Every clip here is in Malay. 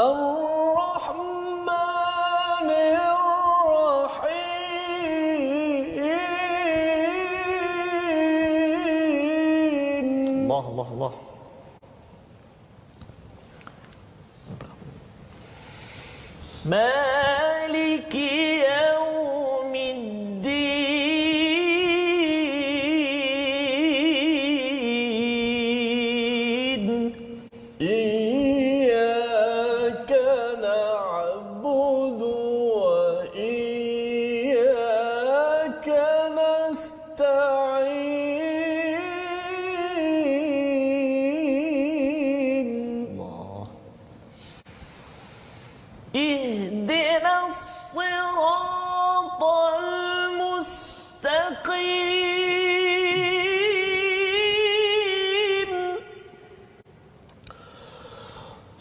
الرحمن الرحيم. الله الله الله. مالك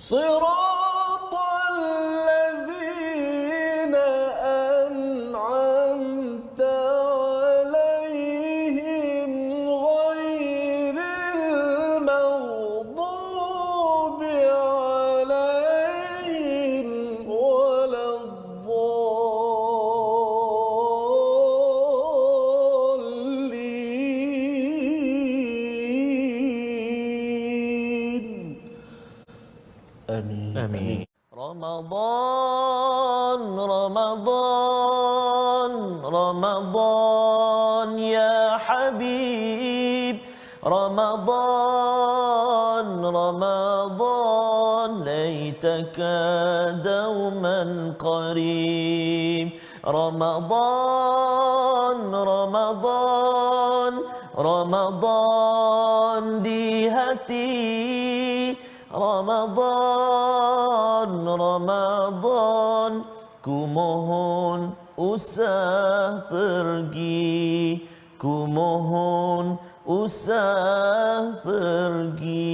صراط آمين. رمضان رمضان رمضان يا حبيب. رمضان رمضان ليتك دوما قريب. رمضان رمضان رمضان di hati Ramadan, Ramadan Ku mohon usah pergi Ku mohon usah pergi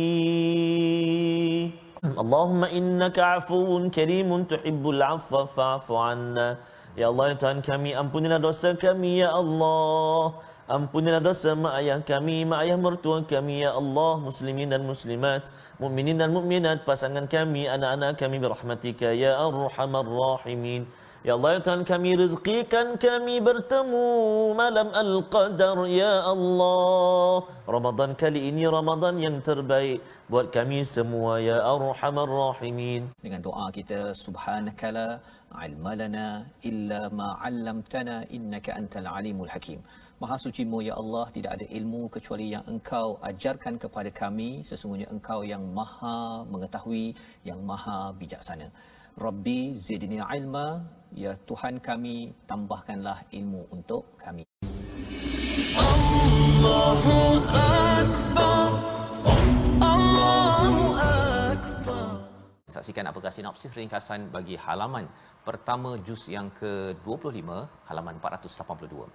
Allahumma innaka afuun karimun tuhibbul afwa fa'fu anna Ya Allah ya Tuhan kami ampunilah dosa kami ya Allah Ampunilah dosa mak ayah kami, mak ayah mertua kami ya Allah, muslimin dan muslimat, mukminin dan mukminat, pasangan kami, anak-anak kami birahmatika ya arhamar rahimin. Ya Allah ya Tuhan kami rezekikan kami bertemu malam Al-Qadar ya Allah. Ramadan kali ini Ramadan yang terbaik buat kami semua ya arhamar rahimin. dengan doa kita subhanakala ilmalana illa ma 'allamtana innaka antal alimul hakim maha sucimu ya Allah tidak ada ilmu kecuali yang engkau ajarkan kepada kami sesungguhnya engkau yang maha mengetahui yang maha bijaksana rabbi zidni ilma ya tuhan kami tambahkanlah ilmu untuk kami. Saksikan apakah sinopsis ringkasan bagi halaman pertama juz yang ke-25 halaman 482.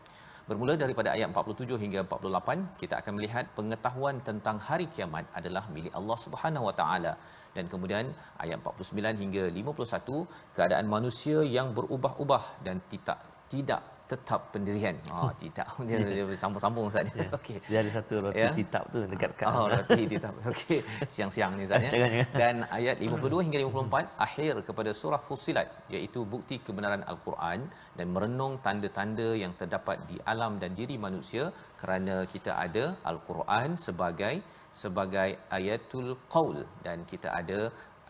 Bermula daripada ayat 47 hingga 48, kita akan melihat pengetahuan tentang hari kiamat adalah milik Allah Subhanahu Wa Taala. Dan kemudian ayat 49 hingga 51 keadaan manusia yang berubah-ubah dan tidak tidak tetap pendirian. Oh, tidak. Dia, dia sambung-sambung Ustaz. Ya. Okey. Dia ada satu roti Ya. kitab tu dekat kat. Oh, roti tetap. Okey, siang-siang ni Ustaz ya. Dan ayat 52 hingga 54 akhir kepada surah Fussilat iaitu bukti kebenaran al-Quran dan merenung tanda-tanda yang terdapat di alam dan diri manusia kerana kita ada al-Quran sebagai sebagai ayatul qaul dan kita ada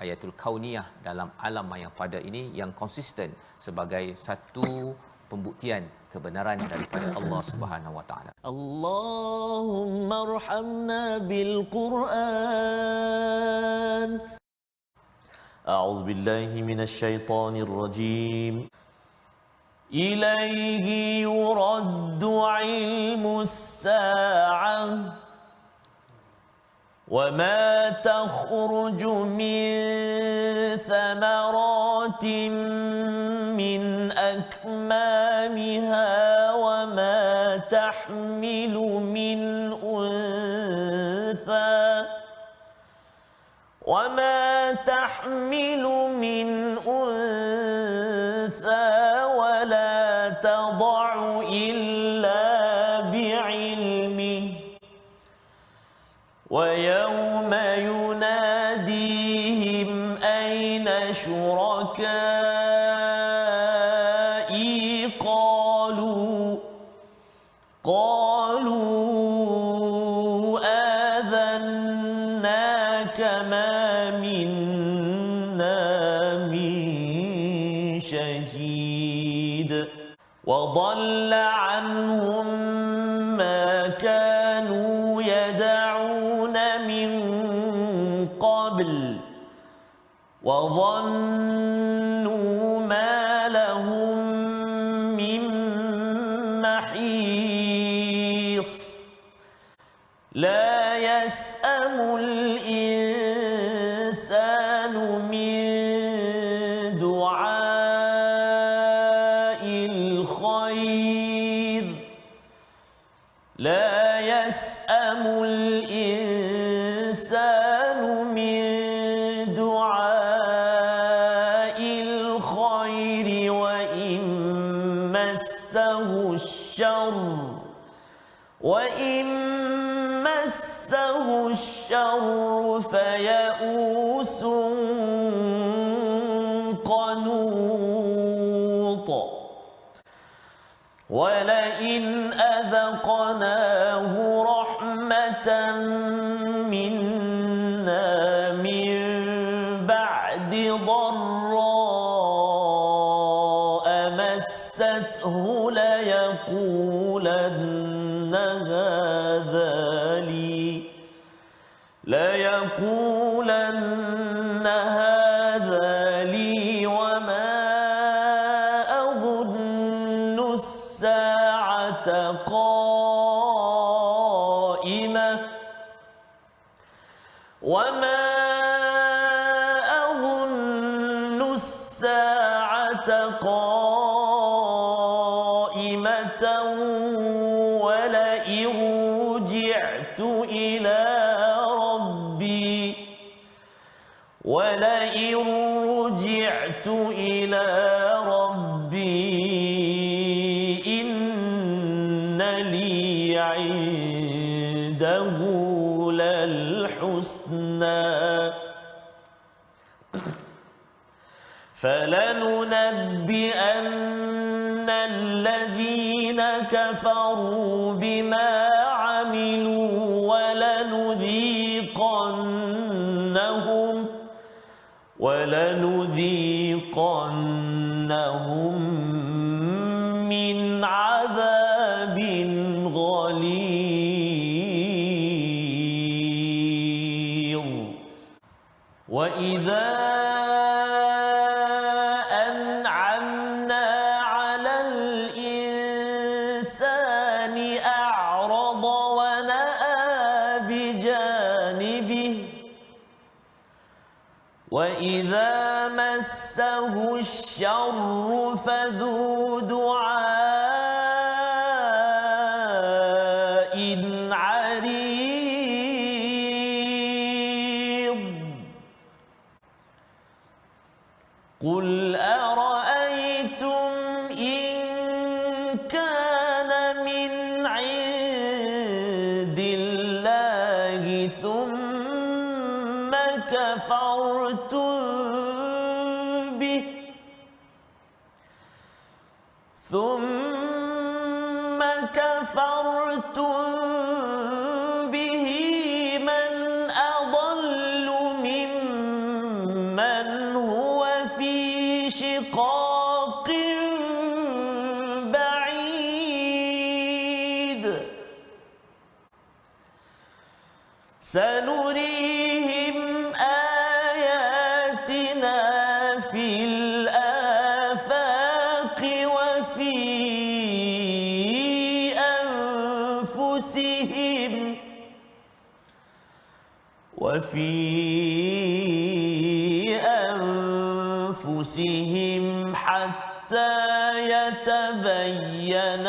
ayatul kauniyah dalam alam yang pada ini yang konsisten sebagai satu pembuktian kebenaran daripada Allah Subhanahu Wa Taala. اللهم ارحمنا بالقرآن أعوذ بالله من الشيطان الرجيم إليه يرد علم الساعة وما تخرج من ثمرات من أكمامها وما تحمل من أنثى وما تحمل من أنثى قالوا آذناك ما منا من شهيد وضل عنهم ما كانوا يدعون من قبل وظنوا مسه الشر وإن مسه الشر فيئوس قنوط ولئن أذقناه مسته ليقولن هذا لي ليقولن هذا لي وما أظن الساعة قائمة وما أظن الساعة قائمة. فلننبئن الذين كفروا بما عملوا ولنذيقنهم ولنذيقنهم من عذاب غليظ وإذا الشر فذو دعاء عريض. قل سنريهم آياتنا في الآفاق وفي أنفسهم وفي أنفسهم حتى يتبين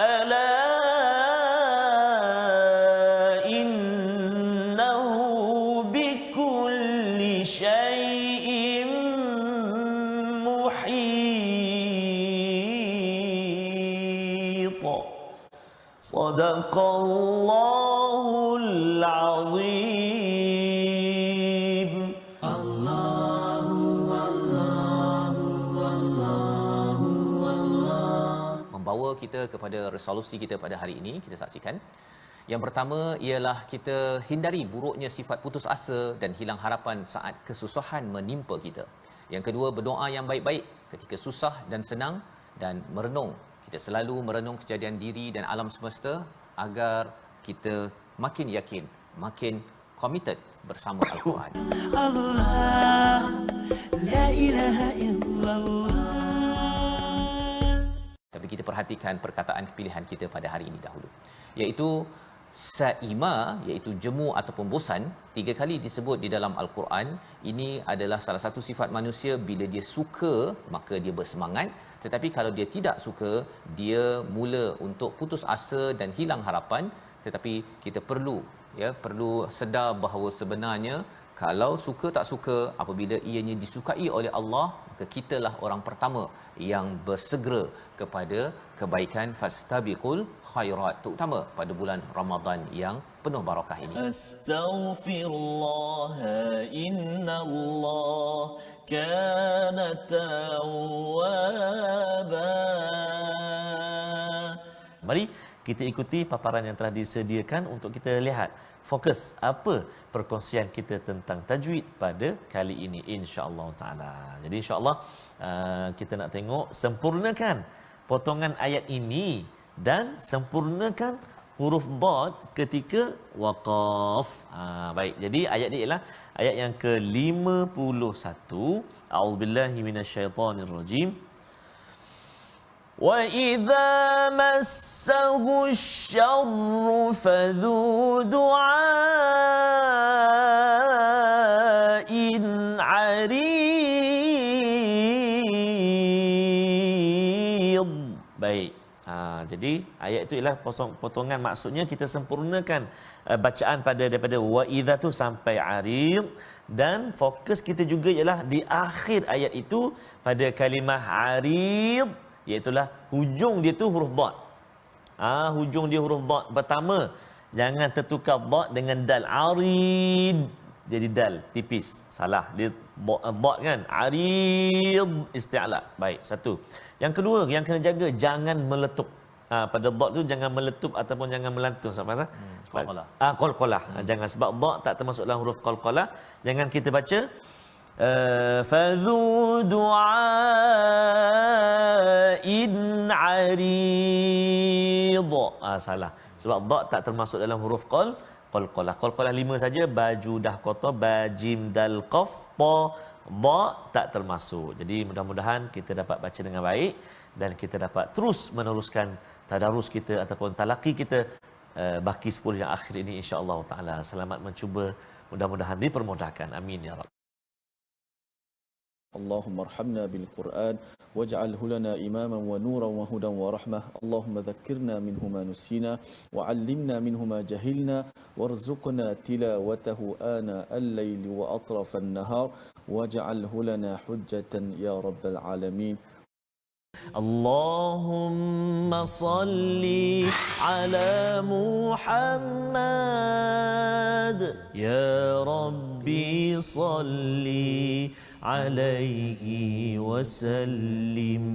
El membawa kita kepada resolusi kita pada hari ini kita saksikan. Yang pertama ialah kita hindari buruknya sifat putus asa dan hilang harapan saat kesusahan menimpa kita. Yang kedua berdoa yang baik-baik ketika susah dan senang dan merenung. Kita selalu merenung kejadian diri dan alam semesta agar kita makin yakin makin committed bersama Al-Quran Allah la ilaha illallah. Kita perhatikan perkataan pilihan kita pada hari ini dahulu. Iaitu Sa'ima iaitu jemu ataupun bosan tiga kali disebut di dalam al-Quran ini adalah salah satu sifat manusia. Bila dia suka maka dia bersemangat. Tetapi kalau dia tidak suka dia mula untuk putus asa dan hilang harapan. Tetapi kita perlu ya perlu sedar bahawa sebenarnya kalau suka tak suka apabila ianya disukai oleh Allah maka kitalah orang pertama yang bersegera kepada kebaikan. Fastabiqul khairat terutama pada bulan Ramadan yang penuh barakah ini. Astaghfirullah innallah kana tawwaba. Mari kita ikuti paparan yang telah disediakan untuk kita lihat fokus apa perkongsian kita tentang tajwid pada kali ini insya-Allah taala. Jadi insya-Allah uh, kita nak tengok sempurnakan potongan ayat ini dan sempurnakan huruf dad ketika waqaf. Ha, baik. Jadi ayat ni ialah ayat yang ke-51. A'udzubillahi minasyaitonirrajim. وإذا مسه الشر فذو دعاء عريض Baik. Ha, jadi ayat itu ialah potong, potongan maksudnya kita sempurnakan uh, bacaan pada daripada wa idza tu sampai arid dan fokus kita juga ialah di akhir ayat itu pada kalimah arid iaitulah hujung dia tu huruf dad. Ah ha, hujung dia huruf dad pertama jangan tertukar dad dengan dal arid. Jadi dal tipis. Salah. Dia dad kan? Arid isti'la baik satu. Yang kedua yang kena jaga jangan meletup. Ha, pada dad tu jangan meletup ataupun jangan melantung. Sebab apa? Hmm, qalqalah. ah qalqalah hmm. jangan sebab dad tak termasuk dalam huruf qalqalah jangan kita baca فذو دعاء عريض ah, salah sebab dha tak termasuk dalam huruf qal qalqalah qalqalah lima saja baju dah kotor bajim dal qaf ta dha tak termasuk jadi mudah-mudahan kita dapat baca dengan baik dan kita dapat terus meneruskan tadarus kita ataupun talaqi kita uh, baki 10 yang akhir ini insya-Allah taala selamat mencuba mudah-mudahan dipermudahkan amin ya rabbal اللهم ارحمنا بالقرآن واجعله لنا إماما ونورا وهدى ورحمة. اللهم ذكرنا منه ما نسينا وعلمنا منه ما جهلنا. وارزقنا تلاوته آناء الليل وأطراف النهار. واجعله لنا حجة يا رب العالمين. اللهم صل على محمد. يا ربي صل عليه وسلم.